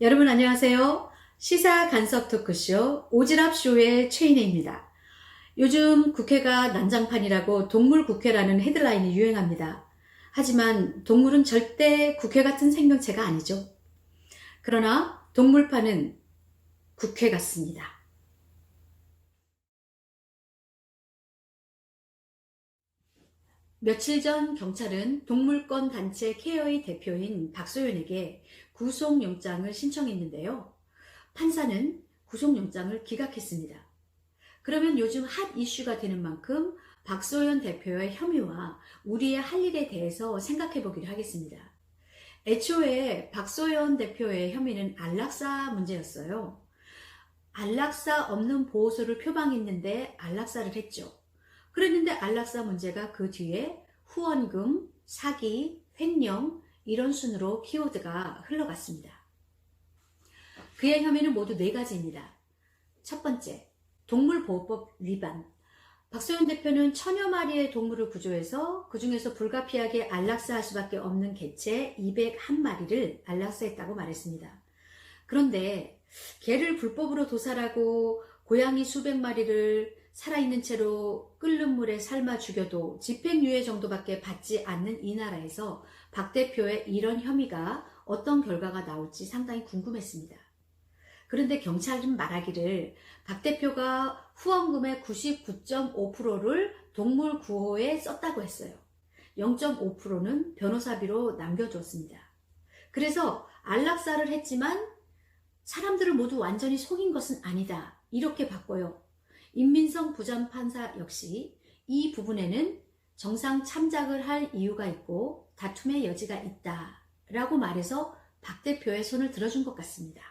여러분 안녕하세요. 시사 간섭 토크쇼 오지랖 쇼의 최인혜입니다. 요즘 국회가 난장판이라고 동물 국회라는 헤드라인이 유행합니다. 하지만 동물은 절대 국회 같은 생명체가 아니죠. 그러나 동물파는 국회 같습니다. 며칠 전 경찰은 동물권 단체 케어의 대표인 박소연에게 구속영장을 신청했는데요. 판사는 구속영장을 기각했습니다. 그러면 요즘 핫 이슈가 되는 만큼 박소연 대표의 혐의와 우리의 할 일에 대해서 생각해 보기로 하겠습니다. 애초에 박소연 대표의 혐의는 안락사 문제였어요. 안락사 없는 보호소를 표방했는데 안락사를 했죠. 그랬는데 안락사 문제가 그 뒤에 후원금, 사기, 횡령 이런 순으로 키워드가 흘러갔습니다. 그의 혐의는 모두 네 가지입니다. 첫 번째, 동물보호법 위반. 박소연 대표는 천여 마리의 동물을 구조해서 그 중에서 불가피하게 안락사할 수밖에 없는 개체 201마리를 안락사했다고 말했습니다. 그런데 개를 불법으로 도살하고 고양이 수백 마리를 살아있는 채로 끓는 물에 삶아 죽여도 집행유예 정도밖에 받지 않는 이 나라에서 박 대표의 이런 혐의가 어떤 결과가 나올지 상당히 궁금했습니다. 그런데 경찰은 말하기를 박 대표가 후원금의 99.5%를 동물 구호에 썼다고 했어요. 0.5%는 변호사비로 남겨줬습니다. 그래서 안락사를 했지만 사람들을 모두 완전히 속인 것은 아니다. 이렇게 바꿔요. 임민성 부장판사 역시 이 부분에는 정상 참작을 할 이유가 있고 다툼의 여지가 있다. 라고 말해서 박 대표의 손을 들어준 것 같습니다.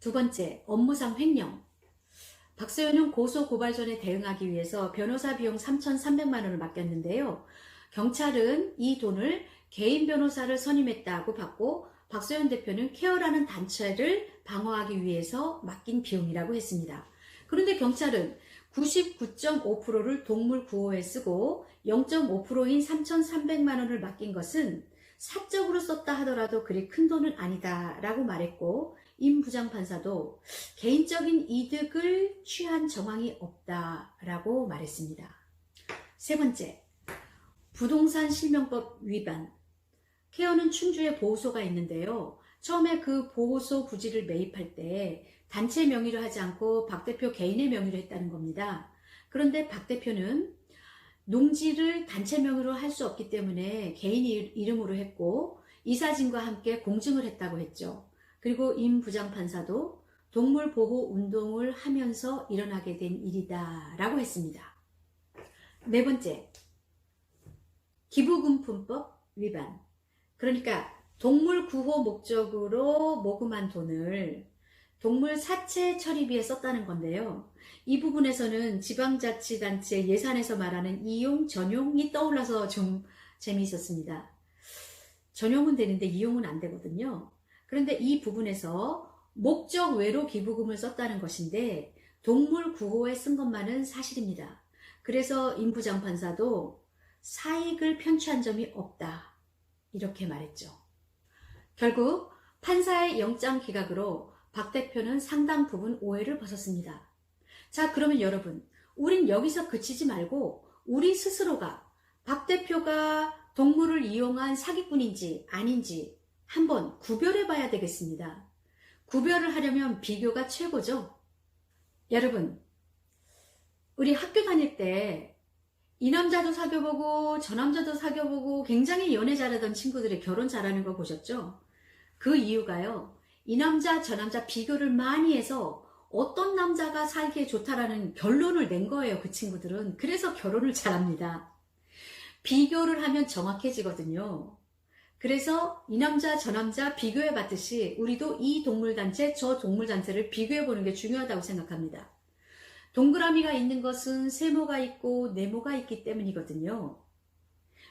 두 번째, 업무상 횡령. 박소연은 고소 고발전에 대응하기 위해서 변호사 비용 3,300만 원을 맡겼는데요. 경찰은 이 돈을 개인 변호사를 선임했다고 받고 박소연 대표는 케어라는 단체를 방어하기 위해서 맡긴 비용이라고 했습니다. 그런데 경찰은 99.5%를 동물 구호에 쓰고 0.5%인 3,300만 원을 맡긴 것은 사적으로 썼다 하더라도 그리 큰 돈은 아니다 라고 말했고 임 부장판사도 개인적인 이득을 취한 정황이 없다 라고 말했습니다. 세 번째, 부동산 실명법 위반. 케어는 충주에 보호소가 있는데요. 처음에 그 보호소 부지를 매입할 때 단체 명의로 하지 않고 박 대표 개인의 명의로 했다는 겁니다. 그런데 박 대표는 농지를 단체 명의로 할 수 없기 때문에 개인 이름으로 했고 이사진과 함께 공증을 했다고 했죠. 그리고 임 부장판사도 동물 보호 운동을 하면서 일어나게 된 일이다 라고 했습니다. 네 번째, 기부금품법 위반. 그러니까 동물 구호 목적으로 모금한 돈을 동물 사체 처리비에 썼다는 건데요. 이 부분에서는 지방자치단체 예산에서 말하는 이용, 전용이 떠올라서 좀 재미있었습니다. 전용은 되는데 이용은 안 되거든요. 그런데 이 부분에서 목적 외로 기부금을 썼다는 것인데 동물 구호에 쓴 것만은 사실입니다. 그래서 임부장판사도 사익을 편취한 점이 없다. 이렇게 말했죠. 결국 판사의 영장 기각으로 박 대표는 상당 부분 오해를 벗었습니다. 자, 그러면 여러분, 우린 여기서 그치지 말고 우리 스스로가 박 대표가 동물을 이용한 사기꾼인지 아닌지 한번 구별해 봐야 되겠습니다. 구별을 하려면 비교가 최고죠. 여러분, 우리 학교 다닐 때 이 남자도 사귀어보고 저 남자도 사귀어보고 굉장히 연애 잘하던 친구들이 결혼 잘하는 거 보셨죠? 그 이유가요. 이 남자 저 남자 비교를 많이 해서 어떤 남자가 살기에 좋다라는 결론을 낸 거예요. 그 친구들은. 그래서 결혼을 잘합니다. 비교를 하면 정확해지거든요. 그래서 이 남자 저 남자 비교해 봤듯이 우리도 이 동물단체 저 동물단체를 비교해 보는 게 중요하다고 생각합니다. 동그라미가 있는 것은 세모가 있고 네모가 있기 때문이거든요.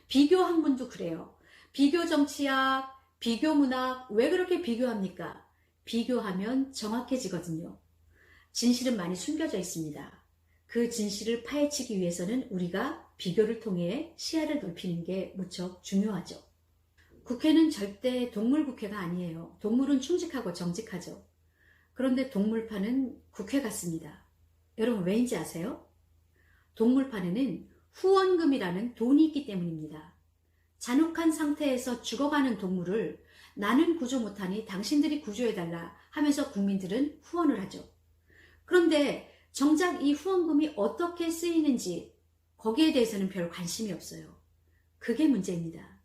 비교 학문도 그래요. 비교 정치학, 비교 문학, 왜 그렇게 비교합니까? 비교하면 정확해지거든요. 진실은 많이 숨겨져 있습니다. 그 진실을 파헤치기 위해서는 우리가 비교를 통해 시야를 넓히는 게 무척 중요하죠. 국회는 절대 동물 국회가 아니에요. 동물은 충직하고 정직하죠. 그런데 동물파는 국회 같습니다. 여러분 왜인지 아세요? 동물판에는 후원금이라는 돈이 있기 때문입니다. 잔혹한 상태에서 죽어가는 동물을 나는 구조 못하니 당신들이 구조해달라 하면서 국민들은 후원을 하죠. 그런데 정작 이 후원금이 어떻게 쓰이는지 거기에 대해서는 별 관심이 없어요. 그게 문제입니다.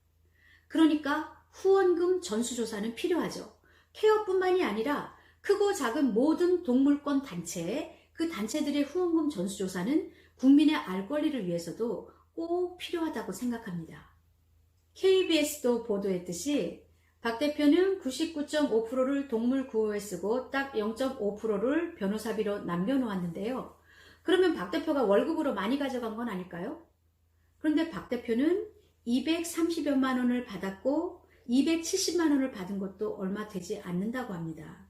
그러니까 후원금 전수조사는 필요하죠. 케어뿐만이 아니라 크고 작은 모든 동물권 단체, 그 단체들의 후원금 전수조사는 국민의 알 권리를 위해서도 꼭 필요하다고 생각합니다. KBS도 보도했듯이 박 대표는 99.5%를 동물 구호에 쓰고 딱 0.5%를 변호사비로 남겨놓았는데요. 그러면 박 대표가 월급으로 많이 가져간 건 아닐까요? 그런데 박 대표는 230여만 원을 받았고 270만 원을 받은 것도 얼마 되지 않는다고 합니다.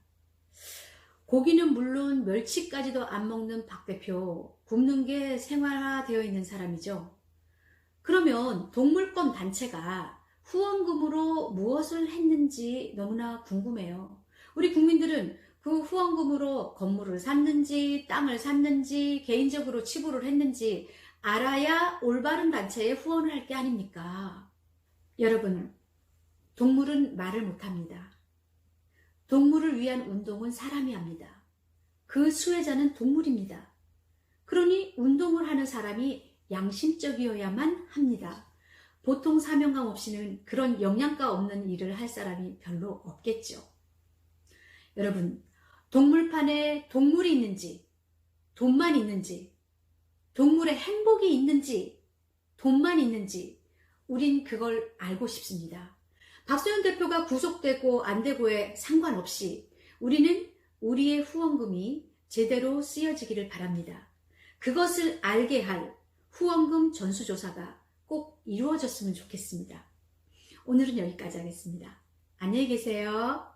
고기는 물론 멸치까지도 안 먹는 박 대표, 굽는 게 생활화되어 있는 사람이죠. 그러면 동물권 단체가 후원금으로 무엇을 했는지 너무나 궁금해요. 우리 국민들은 그 후원금으로 건물을 샀는지, 땅을 샀는지, 개인적으로 치부를 했는지 알아야 올바른 단체에 후원을 할 게 아닙니까? 여러분, 동물은 말을 못합니다. 동물을 위한 운동은 사람이 합니다. 그 수혜자는 동물입니다. 그러니 운동을 하는 사람이 양심적이어야만 합니다. 보통 사명감 없이는 그런 영양가 없는 일을 할 사람이 별로 없겠죠. 여러분, 동물판에 동물이 있는지, 돈만 있는지, 동물의 행복이 있는지, 돈만 있는지, 우린 그걸 알고 싶습니다. 박소연 대표가 구속되고 안 되고에 상관없이 우리는 우리의 후원금이 제대로 쓰여지기를 바랍니다. 그것을 알게 할 후원금 전수조사가 꼭 이루어졌으면 좋겠습니다. 오늘은 여기까지 하겠습니다. 안녕히 계세요.